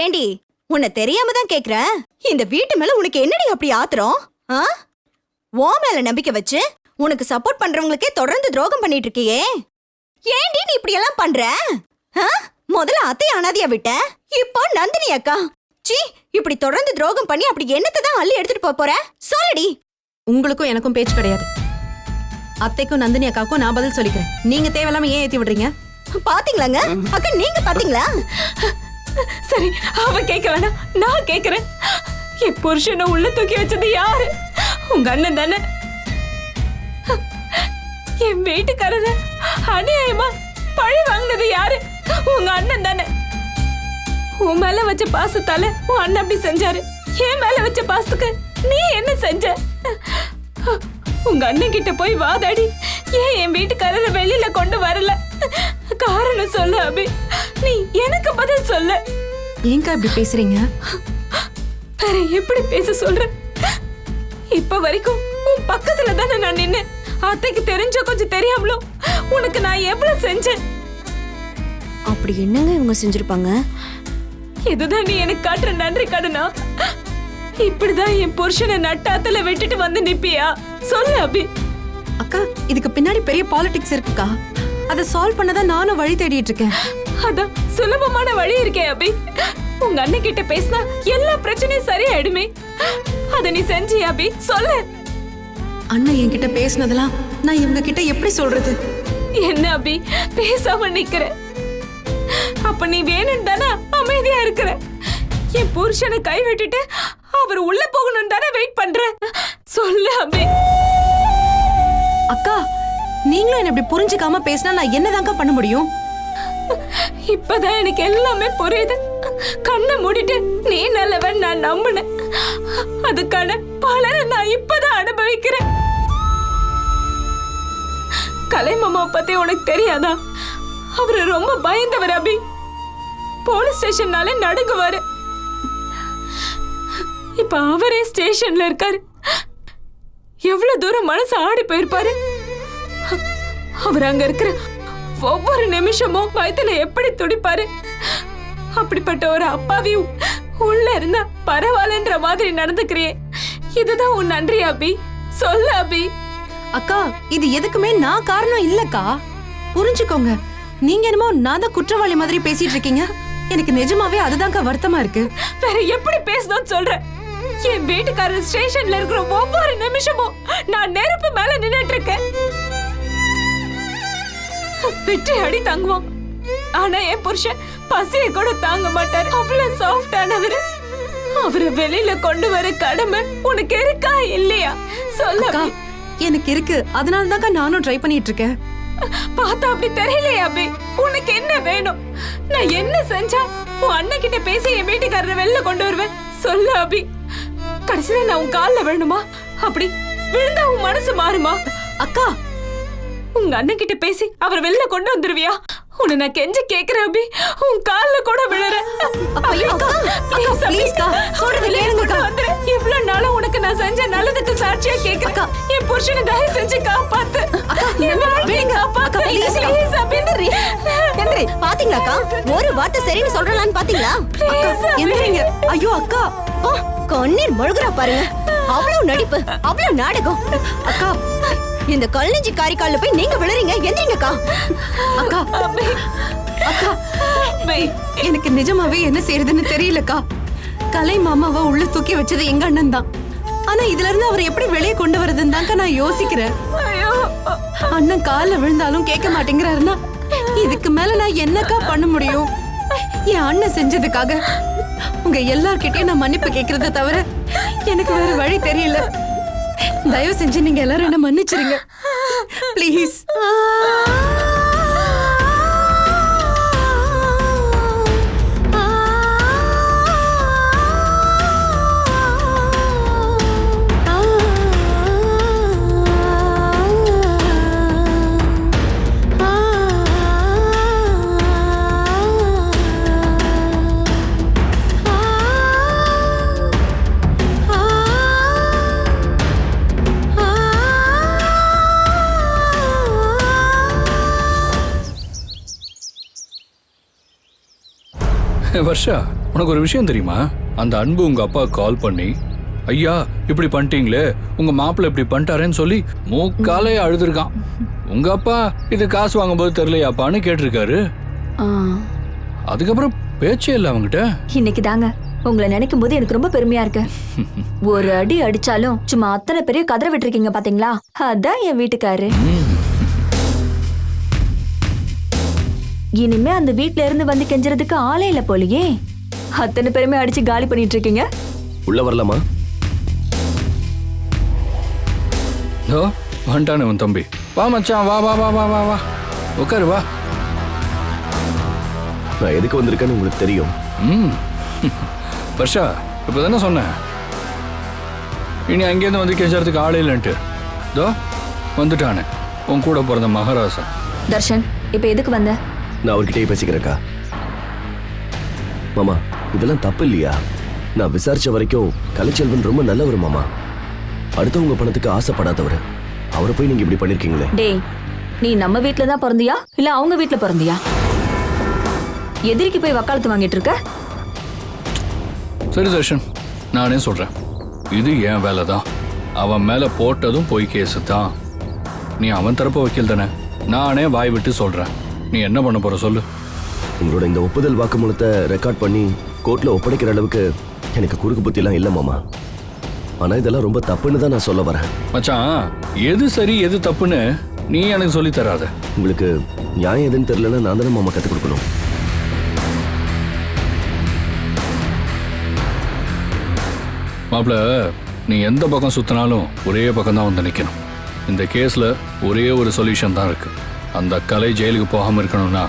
ஏண்டி உன்னை தெரியாம தான் கேக்குறேன் இந்த வீட்டு மேல உனக்கு என்னடி அப்படி ஆத்திரம்? ஆ? ஓ மேல நம்பிக்கை வச்சு உனக்கு சப்போர்ட் பண்றவங்களுக்கே தொடர்ந்து துரோகம் பண்ணிட்டு இருக்கியே ஏண்டி நீ இப்படி எல்லாம் பண்ற? முதல்ல அத்தை அனாதையா விட்ட இப்போ நந்தினி அக்கா. சீ இப்படி தொடர்ந்து துரோகம் பண்ணி அப்படி என்னத்தை தான் அள்ளி எடுத்துட்டு போப் போற? சொல்லுடி. உங்களுக்கும் எனக்கும் பேச்சு கிடையாது. அத்தைக்கும் நந்தினி அக்காவுக்கும் நான் பதில் சொல்லிக்கிறேன். நீங்க தேவையில்லாம ஏன் ஏத்தி விடுறீங்க? பாத்தீங்களாங்க? அக்கா நீங்க பாத்தீங்களா? சரி அவ கேட்க வேணாம். நான் கேக்குறேன் என் புருஷனை உள்ள தூக்கி வச்சது யாரு? உங்க அண்ணன் தானே? என் வீட்டுக்காரர அநியாயமா பழி வாங்கினது யாரு? உங்க அண்ணன் தானே? உன் மேல வச்ச பாசத்தால உன் அண்ணன் அப்படி செஞ்சாரு. என் மேல வச்ச பாசத்துக்கு நீ என்ன செஞ்ச? உங்க அண்ணன் கிட்ட போய் வாதாடி. ஏன் என் வீட்டுக்காரரை வெளியில கொண்டு வரல? காரணம் சொல்லு அபி. எனக்கு பதில் சொல்லு. ஏங்கா இப்படி பேசுறீங்க? வேற எப்படி பேச சொல்ற? இப்ப வரைக்கும் உன் பக்கத்துல தானே நான் நின்னு அத்தைக்கு தெரிஞ்சோ கொஞ்சம் தெரியாமலோ உனக்கு நான் எவ்வளவு செஞ்சேன்? அப்படி என்னங்க இவங்க செஞ்சிருப்பாங்க? இதுதான் நீ எனக்கு காட்டுற நன்றி கடனா? இப்படிதான் என் புருஷனை நட்டாத்துல விட்டுட்டு வந்து நிப்பியா? சொல்லு அபி. அக்கா இதுக்கு பின்னாடி பெரிய பாலிடிக்ஸ் இருக்குக்கா. அதை சால்வ் பண்ணதான் நானும் வழி தேடிட்டு இருக்கேன். அதான் சுலபமான வழி இருக்கே அபி. உங்க அண்ணன் கிட்ட பேசினா எல்லா பிரச்சனையும் சரியாயிடுமே. அத நீ செஞ்சியா அபி. சொல்லு. அண்ணன் என்கிட்ட பேசுனதெல்லாம் நான் இவங்க கிட்ட எப்படி சொல்றது? என்ன அபி? பேசாம நிக்கிற. அப்ப நீ வேணும் தானே அமைதியா இருக்கிற? என் புருஷனை கை விட்டுட்டு அவர் உள்ள போகணும் தானே வெயிட் பண்ற? சொல்லு அபி. அக்கா நீங்களும் என்ன இப்படி புரிஞ்சுக்காம பேசினா நான் என்னதான்க்கா பண்ண முடியும்? இப்பதான் எனக்கு எல்லாமே புரியுது. கண்ணை மூடிட்டு நீ நல்லவன் நான் நம்பினேன். அதுக்கான பலனை நான் இப்பதான் அனுபவிக்கிறேன். கலைமாமாவை பத்தி உனக்கு தெரியாதா? அவரு ரொம்ப பயந்தவர் அபி. போலீஸ் ஸ்டேஷன்னாலே நடுங்குவாரு. இப்ப அவரே ஸ்டேஷன்ல இருக்காரு. எவ்வளவு தூரம் மனசு ஆடி போயிருப்பாரு. அவர் அங்க இருக்கிற ஒவ்வொரு நிமிஷமும் வயித்துல எப்படி துடிப்பாரு? அப்படிப்பட்ட ஒரு அப்பாவியும் உள்ள இருந்தா பரவாயில்லன்ற மாதிரி நடந்துக்கிறியே. இதுதான் உன் நன்றி அபி. சொல்லு அபி. அக்கா இது எதுக்குமே நான் காரணம் இல்லக்கா. புரிஞ்சுக்கோங்க. நீங்க என்னமோ நான் தான் குற்றவாளி மாதிரி பேசிட்டு இருக்கீங்க. எனக்கு நிஜமாவே அதுதான்க்கா வருத்தமா இருக்கு. வேற எப்படி பேசணும்னு சொல்றேன் என் வீட்டுக்காரர் ஸ்டேஷன்ல இருக்கிற ஒவ்வொரு நிமிஷமும் நான் நெருப்பு மேல நின்னுட்டு இருக்கேன். வெற்றி அடி தங்குவோம் ஆனா என் புருஷன் பசிய கூட தாங்க மாட்டாரு. அவ்வளவு சாஃப்டானவரு அவரை வெளியில கொண்டு வர கடமை உனக்கு இருக்கா இல்லையா? சொல்ல. எனக்கு இருக்கு. அதனால தான்க்கா நானும் ட்ரை பண்ணிட்டு இருக்கேன் பார்த்தா அப்படி தெரியலையா அபி. உனக்கு என்ன வேணும்? நான் என்ன செஞ்சா உன் அண்ணன் கிட்ட பேசி என் வீட்டுக்காரரை வெளில கொண்டு வருவேன்? சொல்லு அபி. கடைசியில நான் உன் கால்ல விழணுமா? அப்படி விழுந்தா உன் மனசு மாறுமா? அக்கா உங்க அண்ணன் கிட்ட பேசி அவர் வெளில கொண்டு வந்துருவியா? உன்னை நான் கெஞ்சி கேக்குறேன் அபி. உன் கால்ல கூட விழறேன் ஐயோ, அக்கா, அக்கா, please அக்கா, சொல்றதை கேளுங்கக்கா. இவ்வளவு நாளும் உனக்கு நான் செஞ்ச நல்லதுக்கு சாட்சியா கேக்குறேன். அக்கா. என் புருஷனை தயவு செஞ்சு காப்பாத்து. விடுங்க. அக்கா, please அக்கா. Please Abhi. ஹென்றி பாத்தீங்களாக்கா ஒரு வார்த்தை சரின்னு சொல்றலான்னு பாத்தீங்களா. எந்திரிங்க. ஐயோ அக்கா கண்ணீர் மொழுகுறா பாருங்க. அவ்வளவு நடிப்பு அவ்வளவு நாடகம். அக்கா இந்த கல்நெஞ்சி காரிக்கால்ல போய் நீங்க விழுறீங்க? எந்திரிங்கக்கா. அக்கா. அக்கா. எனக்கு நிஜமாவே என்ன செய்யறதுன்னு தெரியலக்கா. கலை மாமாவை உள்ள தூக்கி வச்சது எங்க அண்ணன் தான். ஆனா இதுல இருந்து அவர் எப்படி வெளியே கொண்டு வரதுன்னு தான்க்கா நான் யோசிக்கிறேன். அண்ணன் கால்ல விழுந்தாலும் கேட்க மாட்டேங்கிறாருன்னா இதுக்கு மேல நான் என்னக்கா பண்ண முடியும்? என் அண்ணன் செஞ்சதுக்காக. உங்க எல்லார்கிட்டயும் நான் மன்னிப்பு கேக்குறத தவிர எனக்கு வேற வழி தெரியல. தயவு செஞ்சு நீங்க எல்லாரும் என்ன மன்னிச்சிருங்க. ப்ளீஸ் வர்ஷா உனக்கு ஒரு விஷயம் தெரியுமா? அந்த அன்பு உங்க அப்பா கால் பண்ணி ஐயா இப்படி பண்ணிட்டீங்களே உங்க மாப்பிள்ளை இப்படி பண்ணிட்டாரேன்னு சொல்லி மூக்காலே அழுதுருக்கான். உங்க அப்பா இது காசு வாங்கும்போது தெரியலையாப்பான்னு கேட்டிருக்காரு. அதுக்கப்புறம் பேச்சே இல்லை அவங்ககிட்ட இன்னைக்கு தாங்க. உங்களை நினைக்கும் போது எனக்கு ரொம்ப பெருமையா இருக்கு. ஒரு அடி அடிச்சாலும் சும்மா அத்தனை பெரிய கதற விட்டுருக்கீங்க பாத்தீங்களா? அதான் என் வீட்டுக்காரு. இனிமே அந்த வீட்ல இருந்து வந்து கெஞ்சறதுக்கு ஆளே இல்ல போலயே. அத்தனை பேருமே அடிச்சு காலி பண்ணிட்டு இருக்கீங்க? உள்ள வரலாமா? இதோ வந்துட்டானே உன் தம்பி. வா மச்சான் வா வா வா வா வா வா. உட்காரு வா. நான் எதுக்கு வந்திருக்கேன்னு உங்களுக்கு தெரியும். ம். வர்ஷா இப்போ தானே சொன்னேன். இனி அங்கேருந்து வந்து கெஞ்சறதுக்கு ஆள் இல்லைன்ட்டு. இதோ வந்துட்டானே. உன் கூட பிறந்த மகாராசா. தர்ஷன் இப்ப எதுக்கு வந்த? நான் அவர்கிட்டயே பேசிக்கிறேன்க்கா. மாமா இதெல்லாம் தப்பு இல்லையா நான் விசாரிச்ச வரைக்கும் கலைச்செல்வன் ரொம்ப நல்லவர் மாமா. அடுத்தவங்க பணத்துக்கு ஆசைப்படாதவர். அவரை போய் நீங்க இப்படி பண்ணிருக்கீங்களே. டேய் நீ நம்ம வீட்ல தான் பிறந்தியா? இல்ல அவங்க வீட்ல பிறந்தியா? எதிரிக்கு போய் வக்காலத்து வாங்கிட்டு இருக்க? சரி தர்ஷன். நானே சொல்கிறேன் இது என் வேலை தான். அவன் மேலே போட்டதும் பொய் கேஸு தான். நீ அவன் தரப்பு வக்கீல் தானே? நானே வாய் விட்டு சொல்கிறேன் நீ என்ன பண்ண போற சொல்லு. உங்களோட இந்த ஒப்புதல் வாக்குமூலத்தை ரெக்கார்ட் பண்ணி கோர்ட்ல ஒப்படைக்கிற அளவுக்கு எனக்கு குறுக்கு புத்திலாம் இல்லை மாமா. ஆனா இதெல்லாம் ரொம்ப தப்புன்னு தான் நான் சொல்ல வரேன். மச்சான் எது சரி எது தப்புன்னு நீ எனக்கு சொல்லி தராத. உங்களுக்கு நியாயம் எதுன்னு தெரியலன்னா நான் தானே மாமா கற்றுக் கொடுக்கணும். மாப்பிள நீ எந்த பக்கம் சுத்தினாலும் ஒரே பக்கம் தான் வந்து நிற்கணும் இந்த கேஸில் ஒரே ஒரு சொல்யூஷன் தான் இருக்கு. அந்த கலை ஜெயிலுக்கு போகாமல் இருக்கணும்னா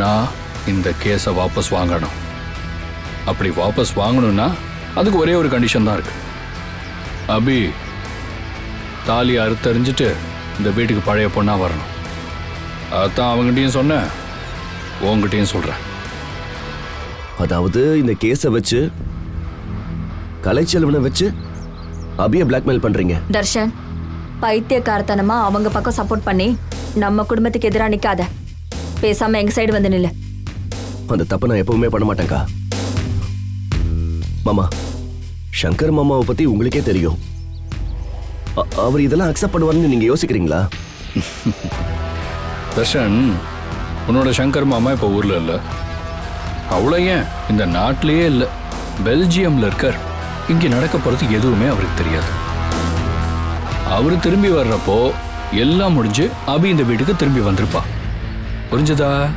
நான் இந்த கேஸை வாபஸ் வாங்கணும். அப்படி வாபஸ் வாங்கணும்னா அதுக்கு ஒரே ஒரு கண்டிஷன் தான் இருக்கு. அபி தாலி அறுத்தறிஞ்சிட்டு இந்த வீட்டுக்கு பழைய பொண்ணா வரணும். அதான் அவங்ககிட்டயும் சொன்னேன் உங்ககிட்டயும் சொல்கிறேன் அதாவது இந்த கேஸை வச்சு கலைச்செல்வனை வச்சு அபிய பிளாக்மெயில் பண்றீங்க. தர்ஷன் பைத்தியக்காரத்தனமா அவங்க பக்கம் சப்போர்ட் பண்ணி நம்ம குடும்பத்துக்கு எதிரா நிக்காத. பேசாம எங்க சைடு வந்து நில்லு. அந்த தப்பை நான் எப்பவுமே பண்ண மாட்டேன்க்கா. மாமா சங்கர் மாமாவை பத்தி உங்களுக்கே தெரியும். அவர் இதெல்லாம் அக்செப்ட் பண்ணுவாருன்னு நீங்க யோசிக்கிறீங்களா? தர்ஷன் உன்னோட சங்கர் மாமா இப்போ ஊர்ல இல்ல. அவ்வளோ ஏன் இந்த நாட்டிலேயே இல்ல பெல்ஜியம்ல இருக்கார். இங்க நடக்க போறது எதுவுமே அவருக்கு தெரியாது. அவர் திரும்பி வர்றப்போ எல்லாம் முடிஞ்சு அபி இந்த வீட்டுக்கு திரும்பி வந்திருப்பா. புரிஞ்சுதா?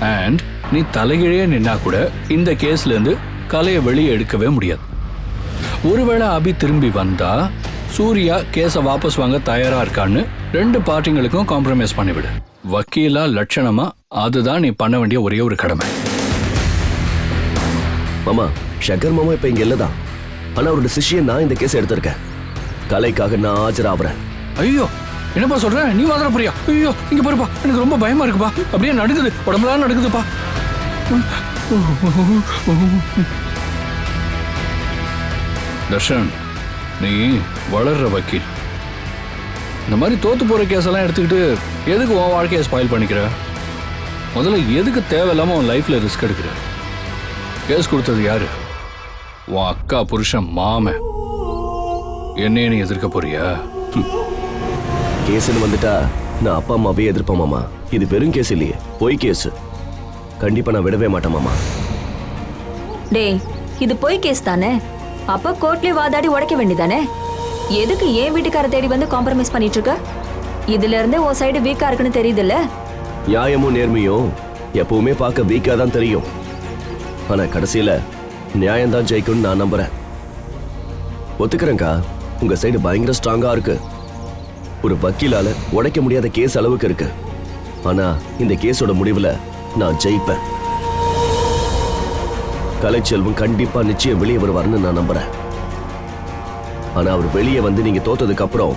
அண்ட் நீ தலைகீழே நின்னா கூட இந்த கேஸ்ல இருந்து கலையை வெளியே எடுக்கவே முடியாது. ஒருவேளை அபி திரும்பி வந்தா சூர்யா கேஸை வாபஸ் வாங்க தயாரா இருக்கான்னு ரெண்டு பார்ட்டிங்களுக்கும் காம்ப்ரமைஸ் பண்ணிவிடு. வக்கீலா லட்சணமா அதுதான் நீ பண்ண வேண்டிய ஒரே ஒரு கடமை. மாமா சங்கர் மாமா இப்ப இங்க இல்லதான். ஆனா அவரோட சிஷ்யன் நான் இந்த கேஸ் எடுத்திருக்கேன். கலைக்காக நான் ஆஜராகிறேன் ஐயோ என்னப்பா சொல்ற? நீ வாதற போறியா ஐயோ இங்க பாருப்பா. எனக்கு ரொம்ப பயமா இருக்குப்பா. அப்படியே நடக்குது உடம்புலாம் நடக்குதுப்பா தர்ஷன் நீ வளர்ற வக்கீல். இந்த மாதிரி தோத்து போற கேஸ் எல்லாம் எடுத்துக்கிட்டு எதுக்கு உன் வாழ்க்கையை ஸ்பாயில் பண்ணிக்கிற? முதல்ல எதுக்கு தேவையில்லாம உன் லைஃப்ல ரிஸ்க் எடுக்கிற? கேஸ் கொடுத்தது யாரு? உன் அக்கா புருஷன் மாமன். என்னைய நீ எதிர்க்க போறியா? கேஸ்னு வந்துட்டா நான் அப்பா அம்மாவே எதிர்ப்பேன் மாமா. இது வெறும் கேஸ் இல்லையே. பொய் கேஸ். கண்டிப்பா நான் விடவே மாட்டேன் மாமா. டேய் இது பொய் கேஸ் தானே? அப்ப கோர்ட்லயே வாதாடி உடைக்க வேண்டியதானே? எதுக்கு ஏன் வீட்டுக்கார தேடி வந்து காம்ப்ரமைஸ் பண்ணிட்டு இருக்க இதுல இருந்தே உன் சைடு வீக்கா இருக்குன்னு தெரியுதுல்ல? நியாயமும் நேர்மையும் எப்பவுமே பார்க்க வீக்கா தான் தெரியும். ஆனா கடைசியில நியாயம்தான் ஜெயிக்கும்னு நான் நம்புறேன். ஒத்துக்கிறேன்க்கா. உங்க சைடு பயங்கர ஸ்ட்ராங்கா இருக்கு. ஒரு வக்கீலால உடைக்க முடியாத கேஸ் அளவுக்கு இருக்கு. ஆனா இந்த கேஸோட முடிவுல நான் ஜெயிப்பேன். கலைச்செல்வம் கண்டிப்பா நிச்சயம் வெளியே வருவார்னு நான் நம்புறேன். ஆனா அவர் வெளியே வந்து நீங்க தோத்ததுக்கு அப்புறம்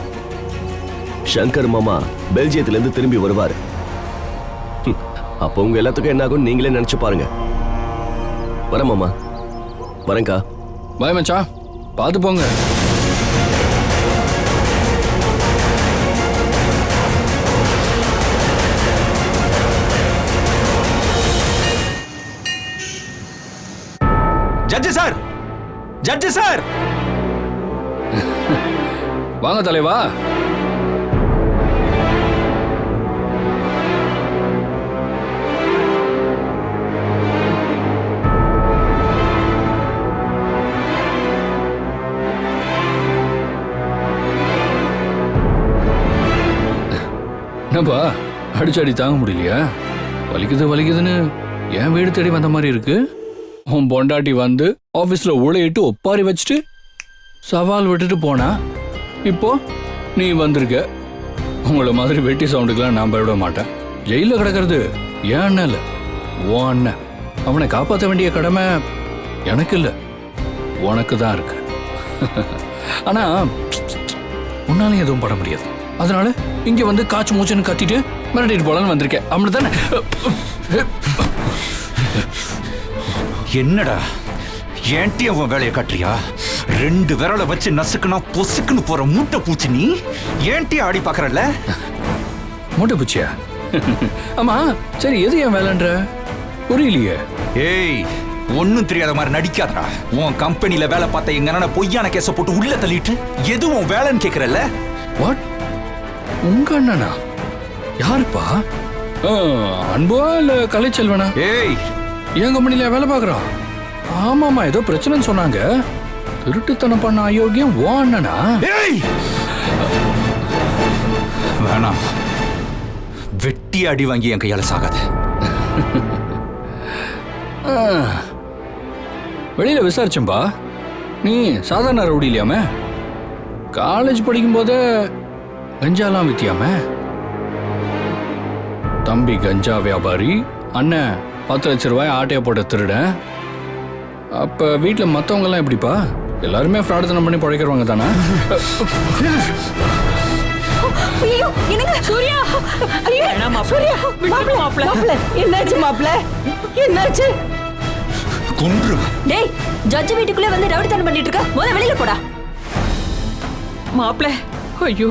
சங்கர் மாமா பெல்ஜியத்துல இருந்து திரும்பி வருவாரு. அப்போ உங்க எல்லாத்துக்கும் என்ன ஆகும் நீங்களே நினைச்சு பாருங்க. வரேன் மாமா. வரேன்க்கா. பாய் மச்சா பார்த்து போங்க. வாங்க தலைவா? என்னப்பா அடிச்சடி தாங்க முடியலையா? வலிக்குது வலிக்குதுன்னு என் வீடு தேடி வந்த மாதிரி இருக்கு? உன் பொண்டாட்டி வந்து ஆஃபீஸில் உழையிட்டு ஒப்பாரி வச்சுட்டு சவால் விட்டுட்டு போனா இப்போ நீ வந்திருக்க உங்களை மாதிரி வெட்டி சவுண்டுக்கெல்லாம் நான் பயப்பட மாட்டேன். ஜெயிலில் கிடக்கிறது ஏன் அண்ணன் இல்லை அண்ணன். அவனை காப்பாற்ற வேண்டிய கடமை எனக்கு இல்லை உனக்கு தான் இருக்கு. ஆனா உன்னாலையும் எதுவும் பண்ண முடியாது. அதனால இங்க வந்து காய்ச்சி மூச்சுன்னு கத்திட்டு மிரட்டிட்டு போலான்னு வந்திருக்கேன். அப்படி தானே என்னடா ஏன்டி அவன் வேலையை காட்டுறியா? ரெண்டு விரலை வச்சு நசுக்குனா பொசுக்குன்னு போற மூட்டை பூச்சி நீ? ஏன்டி ஆடி பாக்குறல்ல? மூட்டை பூச்சியா? ஆமா சரி எது என் வேலைன்ற? புரியலையே. ஏய் ஒண்ணும் தெரியாத மாதிரி நடிக்காதடா. உன் கம்பெனில வேலை பார்த்த எங்க பொய்யான கேஸ போட்டு உள்ள தள்ளிட்டு எது உன் வேலைன்னு கேக்குறல்ல? வாட் உங்க அண்ணனா? யாருப்பா? அன்புவா இல்ல கலைச்செல்வனா? ஏய். என் கம்பெனில வேலை பார்க்கறான். ஆமாமா ஏதோ பிரச்சனைன்னு சொன்னாங்க. திருட்டுத்தனம் பண்ண அயோக்கியம் ஓ அண்ணனா? வேணாம். வெட்டி அடி வாங்கி என் கையால சாகாத. வெளியில விசாரிச்சேன்பா. நீ சாதாரண ரவுடி இல்லையாம? காலேஜ் படிக்கும்போதே கஞ்சாலாம் வித்தியாம? தம்பி கஞ்சா வியாபாரி அண்ணன் பத்து லட்ச ரூபாய் ஆட்டைய போட்ட திருடன். அப்ப வீட்டுல மத்தவங்க எல்லாம் எப்படிப்பா? எல்லாருமே ஃப்ராடுத்தனம் பண்ணி பழைக்கிறவங்க தானே? ஐயோ என்னங்க? சூர்யா! ஐயோ சூர்யா! மாப்பிள மாப்பிள. என்னாச்சு மாப்பிள? என்னாச்சு? கொன்று. டேய் ஜட்ஜ் வீட்டுக்குள்ளே வந்து ரவுடித்தனம் பண்ணிட்டு இருக்க? முதல்ல வெளியில போடா. மாப்பிள ஐயோ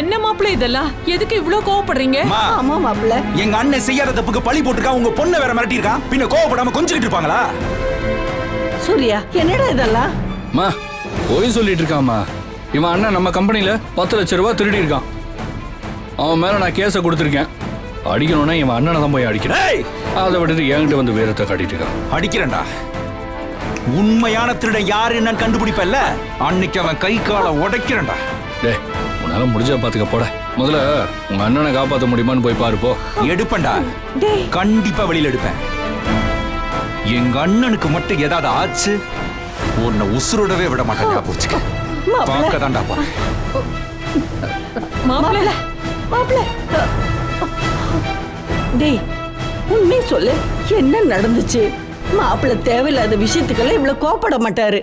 என்ன மாப்பிள இதெல்லாம்? எதுக்கு இவ்ளோ கோவப்படுறீங்க? ஆமா மாப்பிள. எங்க அண்ணன் செய்யாத தப்புக்கு பழி போட்டுருக்கான் உங்க பொண்ணை வேற மிரட்டியிருக்கான் பின்ன கோவப்படாம கொஞ்சிக்கிட்டு இருப்பாங்களா? சூர்யா என்னடா இதெல்லாம்? மா போய் சொல்லிட்டு இருக்காம்மா இவன் அண்ணன் நம்ம கம்பெனில பத்து லட்ச ரூபாய் திருடி இருக்கான். அவன் மேல நான் கேஸை கொடுத்துருக்கேன். அடிக்கணும்னா இவன் அண்ணனை தான் போய் அடிக்கிறேன் அதை விட்டுட்டு என்கிட்ட வந்து வீரத்தை காட்டிட்டு இருக்கான். அடிக்கிறேன்டா. உண்மையான திருடன் யாரு என்னன்னு கண்டுபிடிப்பல்ல? அன்னைக்கு அவன் கை காலை உடைக்கிறேன்டா. டேய் உன்னால முடிஞ்சா பாத்துக்க போட. முதல்ல உங்க அண்ணனை காப்பாத்த முடியுமான்னு போய் பாரு போ. எடுப்பேன்டா. டேய். கண்டிப்பா வெளியில எடுப்பேன். எங்க அண்ணனுக்கு மட்டும் ஏதாவது ஆச்சு? உன்னை உசுரோடவே விட மாட்டேன். போச்சுக்க பார்க்க தான்டா போறேன் மாப்பிள மாப்பிள டேய் உண்மை சொல்லு. என்ன நடந்துச்சு? மாப்பிள தேவையில்லாத விஷயத்துக்கெல்லாம் இவ்வளவு கோபப்பட மாட்டாரு.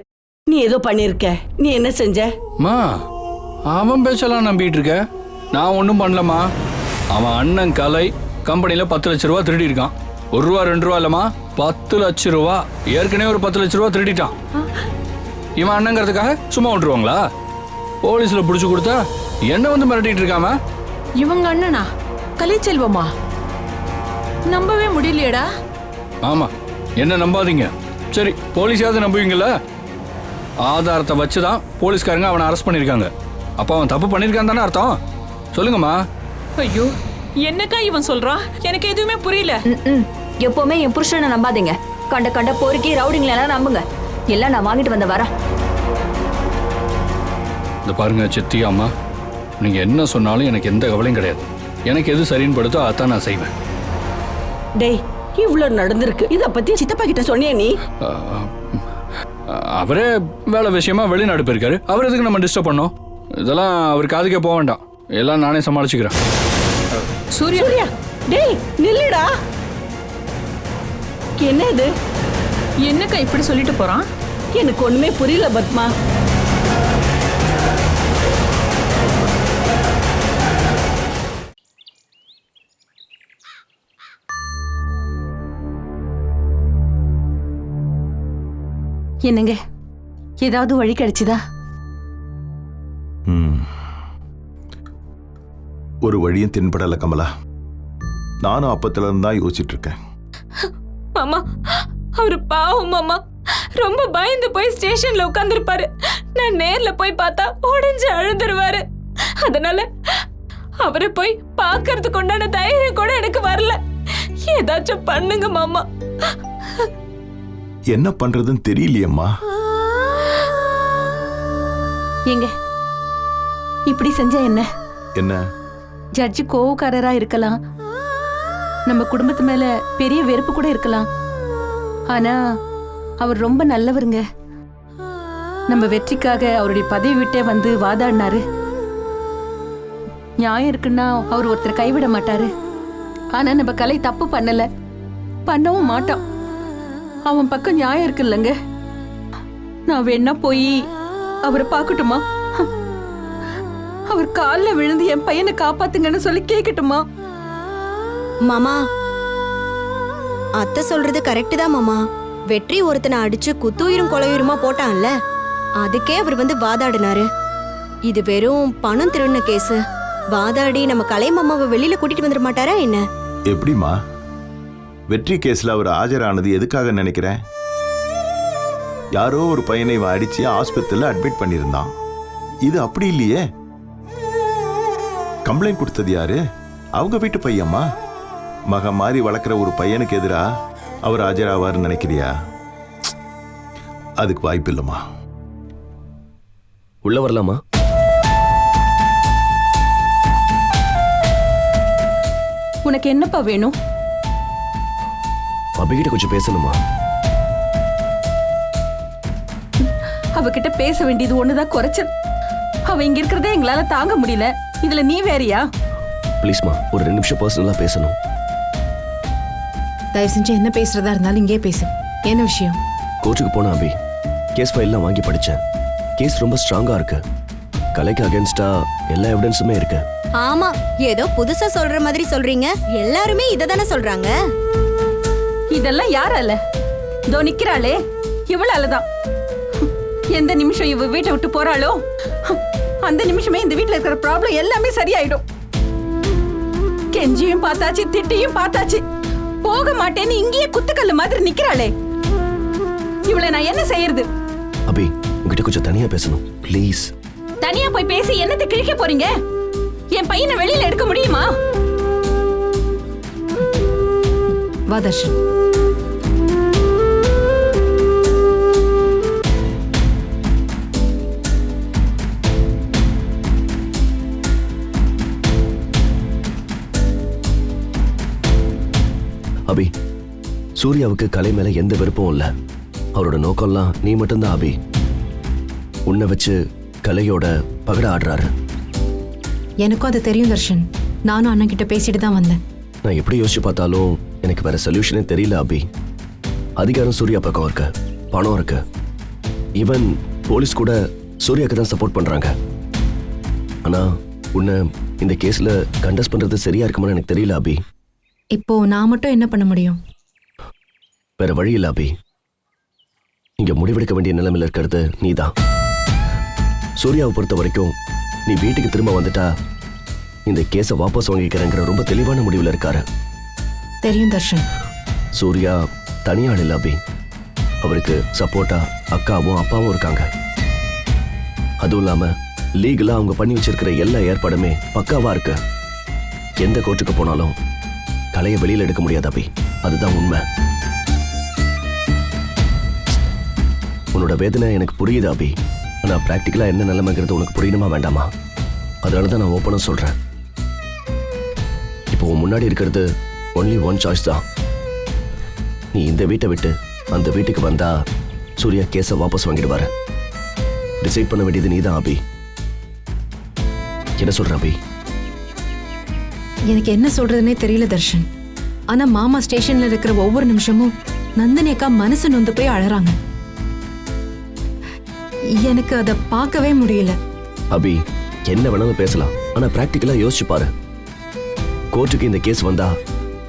நீ ஏதோ பண்ணிருக்க நீ என்ன செஞ்ச? மா அவன் பேச்செல்லாம் நம்பிட்டு இருக்க. நான் ஒன்றும் பண்ணலம்மா. அவன் அண்ணன் கலை கம்பெனில பத்து லட்ச ரூபா திருடி இருக்கான் ஒரு ரூபா ரெண்டு ரூபா இல்லம்மா. பத்து லட்ச ரூபா. ஏற்கனவே ஒரு பத்து லட்ச ரூபா திருடிட்டான். இவன் அண்ணங்கிறதுக்காக சும்மா விட்டுருவாங்களா? போலீஸ்ல புடிச்சு கொடுத்தா என்ன வந்து மிரட்டிட்டு இருக்காம? இவங்க அண்ணனா? கலைச்செல்வமா? நம்பவே முடியலையேடா. ஆமா என்ன நம்பாதீங்க. சரி போலீஸாவது நம்புவீங்கல்ல? ஆதாரத்தை வச்சு தான் போலீஸ்காரங்க அவனை அரெஸ்ட் பண்ணியிருக்காங்க. அப்போ அவன் தப்பு பண்ணியிருக்கான் தானே அர்த்தம்? சொல்லுங்கம்மா. ஐயோ என்னக்கா இவன் சொல்றான்? எனக்கு எதுவுமே புரியல. எப்பவுமே என் புருஷனை நம்பாதீங்க. கண்ட கண்ட பொறுக்கி ரவுடிங்களை எல்லாம் நம்புங்க. எல்லாம் நான் வாங்கிட்டு வந்த வரேன். இந்த பாருங்க சித்தி அம்மா. நீங்க என்ன சொன்னாலும் எனக்கு எந்த கவலையும் கிடையாது. எனக்கு எது சரின்னு படுத்தோ அதான் நான் செய்வேன். டேய் இவ்வளவு நடந்திருக்கு. இத பத்தி சித்தப்பா கிட்ட சொன்னியா நீ? அவரே வேலை விஷயமா வெளிநாடு போயிருக்காரு. அவர் எதுக்கு நம்ம டிஸ்டர்ப் பண்ணோம்? இதெல்லாம் அவர் காதுக்கே போக வேண்டாம். எல்லாம் நானே சமாளிச்சுக்கிறேன். சூர்யா சூர்யா டேய் நில்லுடா. என்ன இது? என்னக்கா இப்படி சொல்லிட்டு போறான்? எனக்கு ஒண்ணுமே புரியல பத்மா. என்னங்க? ஏதாவது வழி கிடைச்சுதா? ஒரு வழியும் தென்படல கமலா. நானும் அப்பத்துல இருந்து தான் யோசிச்சுட்டு இருக்கேன். மாமா. அவரு பாவம் மாமா. ரொம்ப பயந்து போய் ஸ்டேஷன்ல உட்கார்ந்திருப்பாரு. நான் நேர்ல போய் பார்த்தா உடைஞ்சு அழுதுருவாரு. அதனால அவரை போய் பார்க்கறதுக்கு உண்டான தைரியம் கூட எனக்கு வரல. ஏதாச்சும் பண்ணுங்க மாமா. என்ன பண்றதுன்னு தெரியலையேம்மா. ஏங்க இப்படி செஞ்சா என்ன? என்ன? ஜட்ஜி கோவக்காரரா இருக்கலாம். நம்ம குடும்பத்து மேல பெரிய வெறுப்பு கூட இருக்கலாம். ஆனா அவர் ரொம்ப நல்லவருங்க. நம்ம வெற்றிக்காக அவருடைய பதவி விட்டே வந்து வாதாடினாரு. நியாயம் இருக்குன்னா அவர் ஒருத்தர் கைவிட மாட்டாரு. ஆனா நம்ம கலை தப்பு பண்ணல. பண்ணவும் மாட்டான். அவன் பக்கம் நியாயம் இருக்குல்லங்க. நான் வேணா போய் அவரை பார்க்கட்டுமா? அவர் காலில் விழுந்து என் பையனை காப்பாத்துங்கன்னு சொல்லி கேட்கட்டுமா மாமா அத்தை சொல்றது கரெக்டு தான் மாமா. வெற்றி ஒருத்தனை அடிச்சு குத்துயிரும் கொலையுருமா போட்டான்ல? அதுக்கே அவர் வந்து வாதாடினாரு. இது வெறும் பணம் திருடின கேஸ். வாதாடி நம்ம கலை மாமாவை வெளியில கூட்டிட்டு வந்துட மாட்டாரா என்ன? எப்படிம்மா? வெற்றி கேஸ்ல அவர் ஆஜரானது எதுக்காக நினைக்கிறேன்? யாரோ ஒரு பையனை இவன் அடிச்சு ஆஸ்பத்திரியில் அட்மிட் பண்ணியிருந்தான். இது அப்படி இல்லையே. கம்ப்ளைண்ட் கொடுத்தது யாரு? அவங்க வீட்டு பையம்மா? மக மாதிரி வளர்க்குற ஒரு பையனுக்கு எதிரா அவர் ஆஜராவார்னு நினைக்கிறியா? அதுக்கு வாய்ப்பு இல்லைம்மா. உள்ள வரலாமா? உனக்கு என்னப்பா வேணும்? அபிகிட்ட கொஞ்சம் பேசணுமா? அவகிட்ட பேச வேண்டியது ஒண்ணுதான் குறைச்சல். அவ இங்க இருக்கிறதே எங்களால தாங்க முடியல. இதுல நீ வேறயா? ப்ளீஸ்மா ஒரு ரெண்டு நிமிஷம் பர்சனலா பேசணும். தயவு செஞ்சு என்ன பேசுறதா இருந்தாலும் இங்கே பேசு. என்ன விஷயம்? கோர்ட்டுக்கு போன அபி கேஸ் ஃபைல்லாம் வாங்கி படிச்சேன். கேஸ் ரொம்ப ஸ்ட்ராங்கா இருக்கு. கலைக்கு அகேன்ஸ்டா எல்லா எவிடன்ஸுமே இருக்கு. ஆமா ஏதோ புதுசா சொல்ற மாதிரி சொல்றீங்க. எல்லாருமே இத தானே சொல்றாங்க. இதெல்லாம் யாரால இதோ நிக்கிறாளே இவளாலதான் எந்த நிமிஷம் இவ வீட்டை விட்டு போறாளோ? அந்த நிமிஷமே இந்த வீட்ல இருக்கிற ப்ராப்ளம் எல்லாமே சரியாயிடும். கெஞ்சியும் பார்த்தாச்சு திட்டியும் பார்த்தாச்சு. போக மாட்டேன்னு இங்கேயே குத்துக்கல்லு மாதிரி நிக்கிறாளே. இவளை நான் என்ன செய்யறது? அபி உங்ககிட்ட கொஞ்சம் தனியா பேசணும். ப்ளீஸ் தனியா போய் பேசி என்னத்தை கிழிக்க போறீங்க? என் பையனை வெளியில எடுக்க முடியுமா? வா தர்ஷன். அபி சூர்யாவுக்கு கலை மேல எந்த விருப்பமும் இல்ல. அவரோட நோக்கம்லாம் நீ மட்டும்தான் அபி. உன்னை வச்சு கலையோட பகட ஆடுறாரு. எனக்கும் அது தெரியும் தர்ஷன். நானும் அண்ணன் கிட்ட பேசிட்டு தான் வந்தேன். நான் எப்படி யோசிச்சு பார்த்தாலும் எனக்கு வேற சொல்யூஷனே தெரியல அபி. அதிகாரம் சூர்யா பக்கம் இருக்கு பணம் இருக்கு. ஈவன் போலீஸ் கூட சூர்யாக்கு தான் சப்போர்ட் பண்றாங்க. ஆனா உன்னை இந்த கேஸ்ல கண்டஸ்ட் பண்றது சரியா இருக்குமான்னு எனக்கு தெரியல அபி. இப்போ நான் மட்டும் என்ன பண்ண முடியும்? வேற வழி இல்ல அபி. இங்க முடிவெடுக்க வேண்டிய நிலைமையில இருக்கிறது நீதான். சூர்யாவை பொறுத்த வரைக்கும் நீ வீட்டுக்கு திரும்ப வந்துட்டா இந்த கேஸை வாபஸ் வாங்கிக்கிறேங்கிற ரொம்ப தெளிவான முடிவுல இருக்காரு. தெரியும் தர்ஷன். சூர்யா தனியாள் இல்ல அபி. அவருக்கு சப்போர்ட்டா அக்காவும் அப்பாவும் இருக்காங்க. அதுவும் இல்லாம லீகலா அவங்க பண்ணி வச்சிருக்கிற எல்லா ஏற்பாடுமே பக்காவா இருக்கு. எந்த கோர்ட்டுக்கு போனாலும் கலையை வெளியில் எடுக்க முடியாது அபி. அதுதான் உண்மை. உன்னோட வேதனை எனக்கு புரியுது அபி. ஆனால் ப்ராக்டிக்கலாக என்ன நிலைமைங்கிறது உனக்கு புரியணுமா வேண்டாமா? அதனால தான் நான் ஓப்பனாக சொல்கிறேன் இப்போ உன் முன்னாடி இருக்கிறது ஒன்லி ஒன் சாய்ஸ் தான். நீ இந்த வீட்டை விட்டு அந்த வீட்டுக்கு வந்தா சூர்யா கேஸை வாபஸ் வாங்கிடுவாரு. டிசைட் பண்ண வேண்டியது நீ தான் அபி. என்ன சொல்ற அபி? எனக்கு என்ன சொல்றதுன்னே தெரியல தர்ஷன். ஆனா மாமா ஸ்டேஷன்ல இருக்கிற ஒவ்வொரு நிமிஷமும் நந்தினி அக்கா மனசு நொந்து போய் அழறாங்க. எனக்கு அதை பார்க்கவே முடியல. அபி என்ன வேணாலும் பேசலாம். ஆனா பிராக்டிக்கலா யோசிச்சு பாரு. கோர்ட்டுக்கு இந்த கேஸ் வந்தா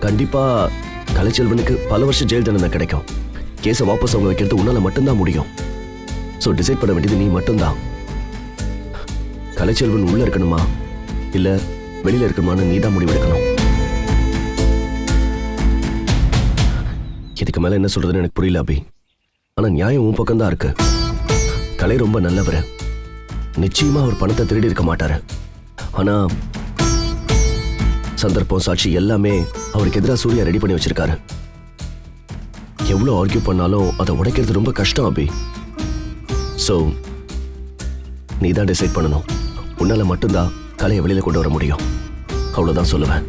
கண்டிப்பா கலைச்செல்வனுக்கு பல வருஷம் ஜெயில் தண்டனை கிடைக்கும். கேஸை வாபஸ் அவங்க வைக்கிறது உன்னால மட்டும்தான் முடியும். ஸோ டிசைட் பண்ண வேண்டியது நீ மட்டும்தான். கலைச்செல்வன் உள்ள இருக்கணுமா? இல்ல வெளியில இருக்கணுமான்னு நீ தான் முடிவெடுக்கணும். இதுக்கு மேல என்ன சொல்றதுன்னு எனக்கு புரியல அபி. ஆனா நியாயம் உன் பக்கம் தான் இருக்கு. கலை ரொம்ப நல்லவர். நிச்சயமா அவர் பணத்தை திருடி இருக்க மாட்டாரு. ஆனா சந்தர்ப்பம் சாட்சி எல்லாமே அவருக்கு எதிராக சூர்யா ரெடி பண்ணி வச்சிருக்காரு. எவ்வளோ ஆர்கியூ பண்ணாலும் அதை உடைக்கிறது ரொம்ப கஷ்டம் அபி. ஸோ நீ தான் டிசைட் பண்ணணும். உன்னால மட்டும்தான் கலையை வெளியில கொண்டு வர முடியும். அவ்வளவுதான் சொல்லுவேன்.